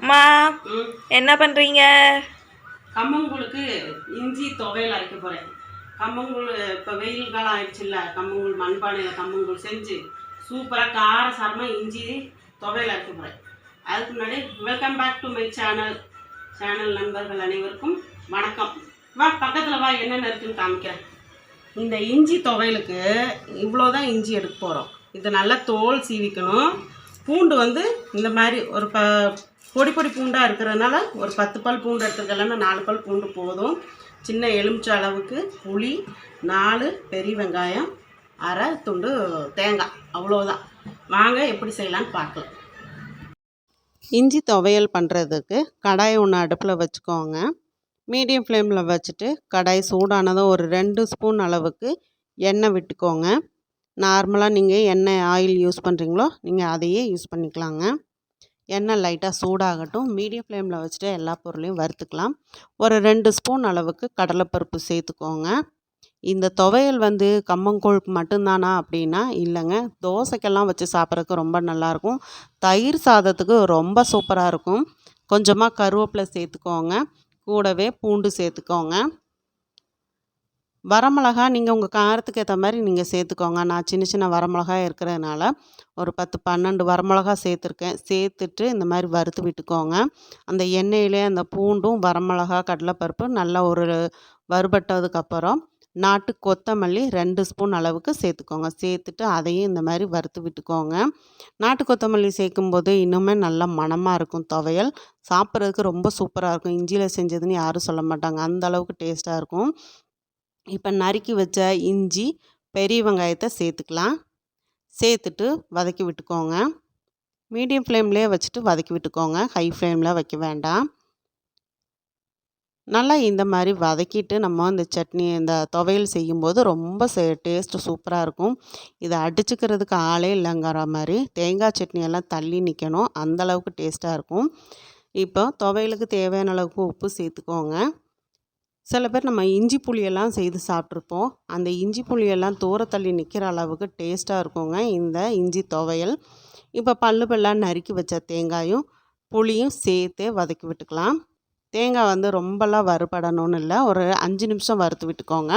அம்மா என்ன பண்ணுறீங்க கம்மங்கூழுக்கு இஞ்சி துவையல் அரைக்க போகிறேன் கம்மங்கூழ் இப்போ வெயில் காலம் ஆயிடுச்சுல்ல கம்மங்கூழ் மண்பானையில் கம்மங்கூழ் செஞ்சு சூப்பராக காரசாரமாக இஞ்சி துவையல் அரைக்க போகிறேன் அதுக்கு முன்னாடி welcome back to my channel channel நண்பர்கள் அனைவருக்கும் வணக்கம். வா பக்கத்தில் வா என்னென்ன இருக்குன்னு காமிக்கிறேன். இந்த இஞ்சி துவையலுக்கு இவ்வளோ தான் இஞ்சி எடுக்க போகிறோம் இதை நல்லா தோல் சீவிக்கணும். பூண்டு வந்து இந்த மாதிரி ஒரு ப பொடி பொடி பூண்டாக இருக்கிறதுனால ஒரு பத்து பால் பூண்டு எடுத்துக்கலன்னா நாலு பால் பூண்டு போதும். சின்ன எலுமிச்சை அளவுக்கு புளி நாலு பெரிய வெங்காயம் அரை துண்டு தேங்காய். அவ்வளோதான் வாங்க எப்படி செய்யலான்னு பார்க்கலாம். இஞ்சி துவையல் பண்ணுறதுக்கு கடாய் ஒன்று அடுப்பில் வச்சுக்கோங்க. மீடியம் ஃப்ளேமில் வச்சுட்டு கடாய் சூடானதும் ஒரு ரெண்டு ஸ்பூன் அளவுக்கு எண்ணெய் விட்டுக்கோங்க. நார்மலாக நீங்கள் எண்ணெய் ஆயில் யூஸ் பண்ணுறீங்களோ நீங்கள் அதையே யூஸ் பண்ணிக்கலாங்க. எண்ணெய் லைட்டாக சூடாகட்டும். மீடியம் ஃப்ளேமில் வச்சுட்டு எல்லா பொருளையும் வறுத்துக்கலாம். ஒரு ரெண்டு ஸ்பூன் அளவுக்கு கடலைப்பருப்பு சேர்த்துக்கோங்க. இந்த துவையல் வந்து கம்மங்கூழுக்கு மட்டும்தானா அப்படின்னா இல்லைங்க. தோசைக்கெல்லாம் வச்சு சாப்பிட்றதுக்கு ரொம்ப நல்லாயிருக்கும். தயிர் சாதத்துக்கு ரொம்ப சூப்பராக இருக்கும். கொஞ்சமாக கருவேப்பிலை சேர்த்துக்கோங்க. கூடவே பூண்டு சேர்த்துக்கோங்க. வரமிளகா நீங்கள் உங்கள் காரத்துக்கு ஏற்ற மாதிரி நீங்கள் சேர்த்துக்கோங்க. நான் சின்ன சின்ன வரமிளகா இருக்கிறதுனால ஒரு பத்து பன்னெண்டு வரமிளகா சேர்த்துருக்கேன். சேர்த்துட்டு இந்த மாதிரி வறுத்து விட்டுக்கோங்க. அந்த எண்ணெயிலே அந்த பூண்டும் வரமிளகா கடலைப்பருப்பு நல்லா ஒரு வறுபட்டதுக்கப்புறம் நாட்டு கொத்தமல்லி ரெண்டு ஸ்பூன் அளவுக்கு சேர்த்துக்கோங்க. சேர்த்துட்டு அதையும் இந்த மாதிரி வறுத்து விட்டுக்கோங்க. நாட்டு கொத்தமல்லி சேர்க்கும்போது இன்னுமே நல்லா மணமாக இருக்கும் துவையல். சாப்பிட்றதுக்கு ரொம்ப சூப்பராக இருக்கும். இஞ்சியில் செஞ்சதுன்னு யாரும் சொல்ல மாட்டாங்க. அந்த அளவுக்கு டேஸ்ட்டாக இருக்கும். இப்போ நறுக்கி வச்ச இஞ்சி பெரிய வெங்காயத்தை சேர்த்துக்கலாம் சேர்த்துட்டு வதக்கி விட்டுக்கோங்க. மீடியம் ஃப்ளேம்லேயே வச்சுட்டு வதக்கி விட்டுக்கோங்க. ஹை ஃப்ளேமில் வைக்க வேண்டாம். நல்லா இந்த மாதிரி வதக்கிட்டு நம்ம இந்த சட்னி இந்த துவையல் செய்யும்போது ரொம்ப டேஸ்ட்டு சூப்பராக இருக்கும். இதை அடிச்சுக்கிறதுக்கு ஆளே இல்லைங்கிற மாதிரி தேங்காய் சட்னி எல்லாம் தள்ளி நிற்கணும் அந்தளவுக்கு டேஸ்ட்டாக இருக்கும். இப்போ துவையலுக்கு தேவையான அளவுக்கு உப்பு சேர்த்துக்கோங்க சில பேர் நம்ம இஞ்சி புளியெல்லாம் செய்து சாப்பிட்ருப்போம். அந்த இஞ்சி புளியெல்லாம் தூரத்தள்ளி நிற்கிற அளவுக்கு டேஸ்ட்டாக இருக்குங்க. இந்த இஞ்சி துவையல். இப்போ பல்லு பல்லாக நறுக்கி வச்ச தேங்காயும் புளியும் சேர்த்து வதக்கி விட்டுக்கலாம். தேங்காய் வந்து ரொம்பலாம் வறுபடணும்னு இல்லை. ஒரு அஞ்சு நிமிஷம் வறுத்து விட்டுக்கோங்க.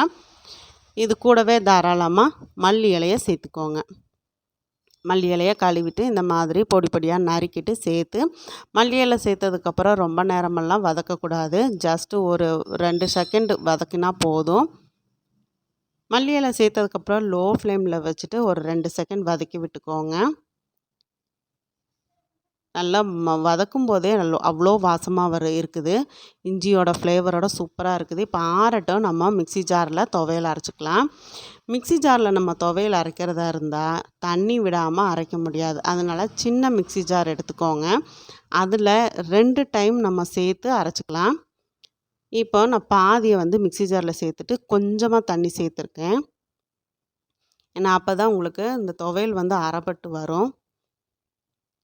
இது கூடவே தாராளமாக மல்லி இலையை சேர்த்துக்கோங்க. மல்லி இலையை கழுவிட்டு இந்த மாதிரி பொடி பொடியாக நறுக்கிட்டு சேர்த்து மல்லி இலை சேர்த்ததுக்கப்புறம் ரொம்ப நேரமெல்லாம் வதக்கக்கூடாது. ஜஸ்ட்டு ஒரு ரெண்டு செகண்ட் வதக்கினா போதும். மல்லி இலை சேர்த்ததுக்கப்புறம் லோ ஃப்ளேமில் வச்சுட்டு ஒரு ரெண்டு செகண்ட் வதக்கி விட்டுக்கோங்க. நல்லா ம வதக்கும் போதே நல்ல அவ்வளோ வாசமாக வர இருக்குது. இஞ்சியோட ஃப்ளேவரோட சூப்பராக இருக்குது. இப்போ ஆறட்டும் நம்ம மிக்ஸி ஜாரில் துவையல் அரைச்சிக்கலாம். மிக்ஸி ஜாரில் நம்ம துவையல் அரைக்கிறதா இருந்தால் தண்ணி விடாமல் அரைக்க முடியாது. அதனால் சின்ன மிக்ஸி ஜார் எடுத்துக்கோங்க. அதில் ரெண்டு டைம் நம்ம சேர்த்து அரைச்சிக்கலாம். இப்போ நான் பாதியை வந்து மிக்ஸி ஜாரில் சேர்த்துட்டு கொஞ்சமாக தண்ணி சேர்த்துருக்கேன். ஏன்னா அப்போ தான் உங்களுக்கு இந்த துவையல் வந்து அரைப்பட்டு வரும்.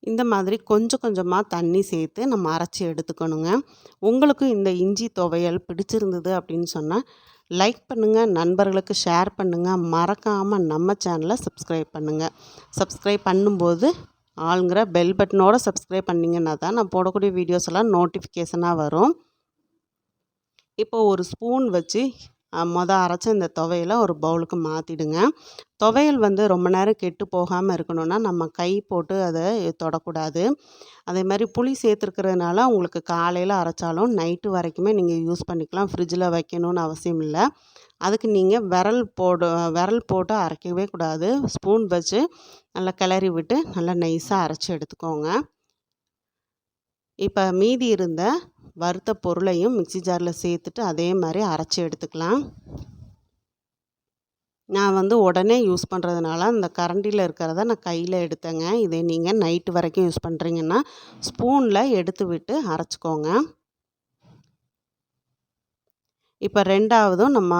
இந்த மாதிரி கொஞ்சம் கொஞ்சமாக தண்ணி சேர்த்து நம்ம அரைச்சி எடுத்துக்கணுங்க. உங்களுக்கும் இந்த இஞ்சி துவையல் பிடிச்சிருந்தது அப்படின்னு சொன்னால் லைக் பண்ணுங்கள் நண்பர்களுக்கு ஷேர் பண்ணுங்கள் மறக்காமல் நம்ம சேனலை சப்ஸ்கிரைப் பண்ணுங்கள் சப்ஸ்கிரைப் பண்ணும்போது ஆளுங்கிற பெல் பட்டனோட சப்ஸ்கிரைப் பண்ணிங்கன்னா தான் நான் போடக்கூடிய வீடியோஸ் எல்லாம் நோட்டிஃபிகேஷனாக வரும். இப்போ ஒரு ஸ்பூன் வச்சு மொதல் அரைச்ச இந்த துவையலை ஒரு பவுலுக்கு மாற்றிடுங்க துவையல் வந்து ரொம்ப நேரம் கெட்டு போகாமல் இருக்கணும்னா நம்ம கை போட்டு அதை தொடக்கூடாது. அதே மாதிரி புளி சேர்த்துருக்கிறதுனால உங்களுக்கு காலையில் அரைச்சாலும் நைட்டு வரைக்குமே நீங்கள் யூஸ் பண்ணிக்கலாம். ஃப்ரிட்ஜில் வைக்கணும்னு அவசியம் இல்லை. அதுக்கு நீங்கள் விரல் போடு விரல் போட்டு அரைக்கவே கூடாது. ஸ்பூன் வச்சு நல்லா கிளறி விட்டு நல்லா நைஸாக அரைச்சி எடுத்துக்கோங்க. இப்போ மீதி இருந்த வறுத்த பொருளையும் மிக்ஸி ஜாரில் சேர்த்துட்டு அதே மாதிரி அரைச்சி எடுத்துக்கலாம். நான் வந்து உடனே யூஸ் பண்ணுறதுனால அந்த கரண்டியில் இருக்கிறத நான் கையில் எடுத்தேங்க. இதே நீங்கள் நைட்டு வரைக்கும் யூஸ் பண்ணுறீங்கன்னா ஸ்பூனில் எடுத்து விட்டு அரைச்சிக்கோங்க. இப்போ ரெண்டாவதும் நம்ம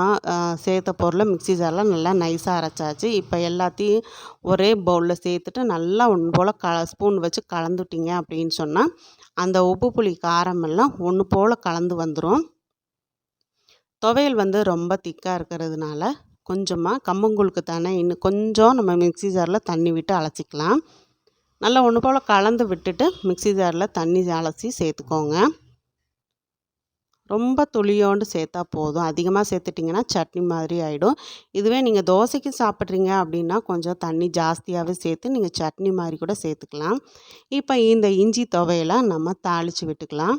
சேர்த்த பொருளை மிக்ஸி ஜாரில் நல்லா நைஸாக அரைச்சாச்சு. இப்போ எல்லாத்தையும் ஒரே பவுலில் சேர்த்துட்டு நல்லா ஒன்று போல் க ஸ்பூன் வச்சு கலந்துட்டிங்க அப்படின்னு சொன்னால் அந்த உப்பு புளி காரமெல்லாம் ஒன்று போல் கலந்து வந்துடும் துவையல் வந்து ரொம்ப திக்காக இருக்கிறதுனால கொஞ்சமாக கம்மங்கூழுக்கு தானே இன்னும் கொஞ்சம் நம்ம மிக்ஸி ஜாரில் தண்ணி விட்டு அலசிக்கலாம். நல்லா ஒன்று போல் கலந்து விட்டுட்டு மிக்ஸி ஜாரில் தண்ணி அலசி சேர்த்துக்கோங்க. ரொம்ப துளியோண்டு சேர்த்தா போதும். அதிகமாக சேர்த்துட்டிங்கன்னா சட்னி மாதிரி ஆகிடும் இதுவே நீங்கள் தோசைக்கு சாப்பிட்றீங்க அப்படின்னா கொஞ்சம் தண்ணி ஜாஸ்தியாகவே சேர்த்து நீங்கள் சட்னி மாதிரி கூட சேர்த்துக்கலாம். இப்போ இந்த இஞ்சி துவையெல்லாம் நம்ம தாளித்து விட்டுக்கலாம்.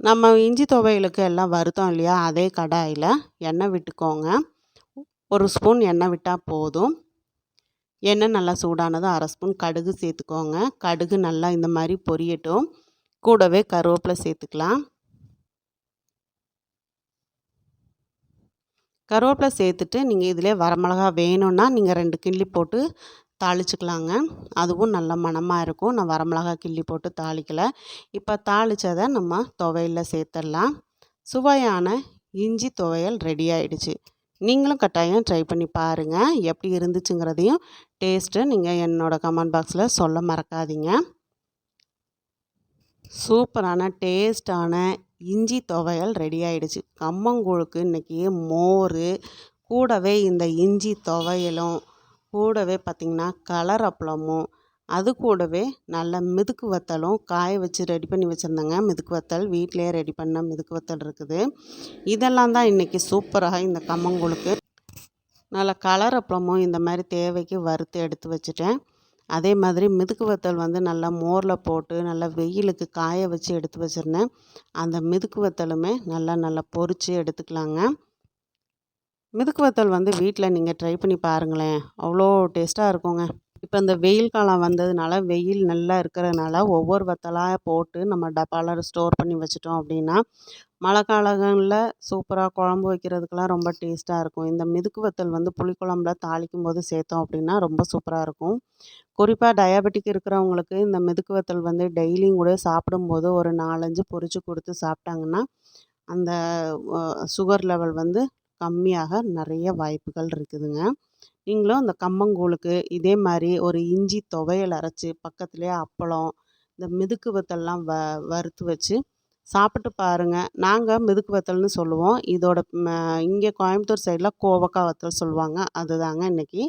நம்ம இஞ்சி துவையலுக்கு எல்லாம் வருத்தம் இல்லையா? அதே கடாயில் எண்ணெய் விட்டுக்கோங்க. ஒரு ஸ்பூன் எண்ணெய் விட்டால் போதும். எண்ணெய் நல்லா சூடானதும் அரை ஸ்பூன் கடுகு சேர்த்துக்கோங்க. கடுகு நல்லா இந்த மாதிரி பொரியட்டும். கூடவே கருவேப்பிலை சேர்த்துக்கலாம். கருவேப்பிலை சேர்த்துட்டு நீங்கள் இதிலே வரமிளகா வேணும்னா நீங்கள் ரெண்டு கிள்ளி போட்டு தாளிச்சுக்கலாங்க. அதுவும் நல்ல மணமாக இருக்கும். நான் வரமிளகா கிள்ளி போட்டு தாளிக்கலை. இப்போ தாளித்ததை நம்ம துவையலில் சேர்த்துடலாம் சுவையான இஞ்சி துவையல் ரெடி ஆகிடுச்சு நீங்களும் கட்டாயம் ட்ரை பண்ணி பாருங்கள் எப்படி இருந்துச்சுங்கிறதையும் டேஸ்ட்டு நீங்கள் என்னோடய கமெண்ட் பாக்ஸில் சொல்ல மறக்காதீங்க. சூப்பரான டேஸ்டான இஞ்சி துவையல் ரெடி ஆகிடுச்சு கம்மங்கூழுக்கு இன்றைக்கி மோர் கூடவே இந்த இஞ்சி துவையலும் கூடவே பார்த்திங்கன்னா கலர் அப்பளமும் அது கூடவே நல்ல மிதுக்கு வத்தலும் காய வச்சு ரெடி பண்ணி வச்சுருந்தேங்க. மிதுக்கு வத்தல் வீட்டிலே ரெடி பண்ண மிதுக்கு வத்தல் இருக்குது. இதெல்லாம் தான் இன்றைக்கி சூப்பராக இந்த கம்மங்கூழுக்கு. நல்ல கலர் அப்பளமும் இந்த மாதிரி தேவைக்கு வறுத்து எடுத்து வச்சுட்டேன். அதே மாதிரி மிதுக்கு வத்தல் வந்து நல்லா மோரில் போட்டு நல்லா வெயிலுக்கு காய வச்சு எடுத்து வச்சுருந்தேன். அந்த மிதுக்கு வத்தலுமே நல்லா நல்லா பொறிச்சு எடுத்துக்கலாங்க. மிதுக்கு வத்தல் வந்து வீட்டில் நீங்கள் ட்ரை பண்ணி பாருங்களேன். அவ்வளோ டேஸ்ட்டாக இருக்குங்க. இப்போ இந்த வெயில் காலம் வந்ததுனால வெயில் நல்லா இருக்கிறதுனால ஒவ்வொரு வத்தலாக போட்டு நம்ம டப்பாவில் ஸ்டோர் பண்ணி வச்சிட்டோம் அப்படின்னா மழை காலங்களில் சூப்பராக குழம்பு வைக்கிறதுக்கெலாம் ரொம்ப டேஸ்ட்டாக இருக்கும். இந்த மிதுக்கு வத்தல் வந்து புளிக்குழம்புல தாளிக்கும் போது சேர்த்தோம் அப்படின்னா ரொம்ப சூப்பராக இருக்கும். குறிப்பாக டயபெட்டிக் இருக்கிறவங்களுக்கு இந்த மெதுக்கு வத்தல் வந்து டெய்லியும் கூட சாப்பிடும்போது ஒரு நாலஞ்சு பொரித்து கொடுத்து சாப்பிட்டாங்கன்னா அந்த சுகர் லெவல் வந்து கம்மியாக நிறைய வாய்ப்புகள் இருக்குதுங்க. நீங்களும் இந்த கம்மங்கூழுக்கு இதே மாதிரி ஒரு இஞ்சி துவையல் அரைச்சி பக்கத்துலேயே அப்பளம் இந்த மிதுக்கு வத்தல்லாம் வ வறுத்து வச்சு சாப்பிட்டு பாருங்கள் நாங்கள் மிதுக்கு வத்தல்னு சொல்லுவோம். இதோட இங்கே கோயம்புத்தூர் சைடில் கோவக்காய் வத்தல் சொல்லுவாங்க. அதுதாங்க இன்றைக்கி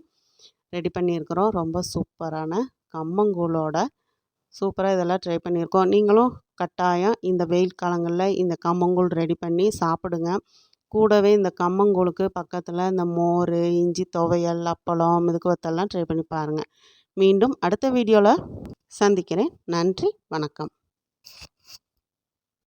ரெடி பண்ணியிருக்கிறோம். ரொம்ப சூப்பரான கம்மங்கூழோட சூப்பராக இதெல்லாம் ட்ரை பண்ணியிருக்கோம். நீங்களும் கட்டாயம் இந்த வெயில் காலங்களில் இந்த கம்மங்கூழ் ரெடி பண்ணி சாப்பிடுங்க. கூடவே இந்த கம்மங்கூழுக்கு பக்கத்தில் இந்த மோர் இஞ்சி துவையல் அப்பளம் இதுக்கு வத்தெல்லாம் ட்ரை பண்ணி பாருங்கள் மீண்டும் அடுத்த வீடியோவில் சந்திக்கிறேன். நன்றி வணக்கம்.